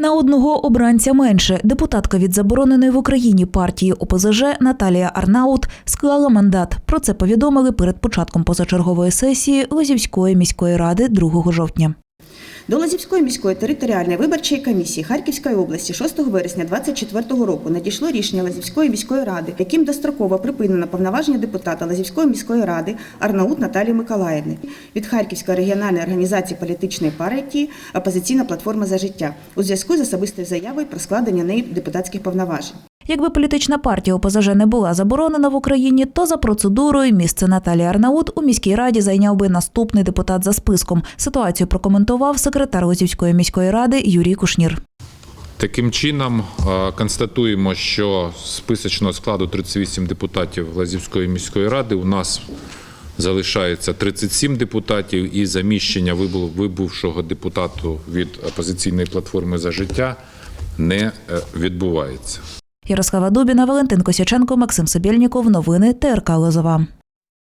На одного обранця менше депутатка від забороненої в Україні партії ОПЗЖ Наталія Арнаут склала мандат. Про це повідомили перед початком позачергової сесії Лозівської міської ради 2 жовтня. До Лозівської міської територіальної виборчої комісії Харківської області 6 вересня 2024 року надійшло рішення Лозівської міської ради, яким достроково припинено повноваження депутата Лозівської міської ради Арнаут Наталії Миколаївни від Харківської регіональної організації політичної партії Опозиційна платформа за життя у зв'язку з особистою заявою про складення неї депутатських повноважень. Якби політична партія ОПЗЖ не була заборонена в Україні, то за процедурою місце Наталії Арнаут у міській раді зайняв би наступний депутат за списком. Ситуацію прокоментував секретар Лозівської міської ради Юрій Кушнір. Таким чином е, констатуємо, що списочного складу 38 депутатів Лазівської міської ради у нас залишається 37 депутатів, і заміщення вибувшого депутату від опозиційної платформи за життя не е, відбувається. Ярослава Дубіна, Валентин Косяченко, Максим Собєльніков. Новини ТРК Лозова.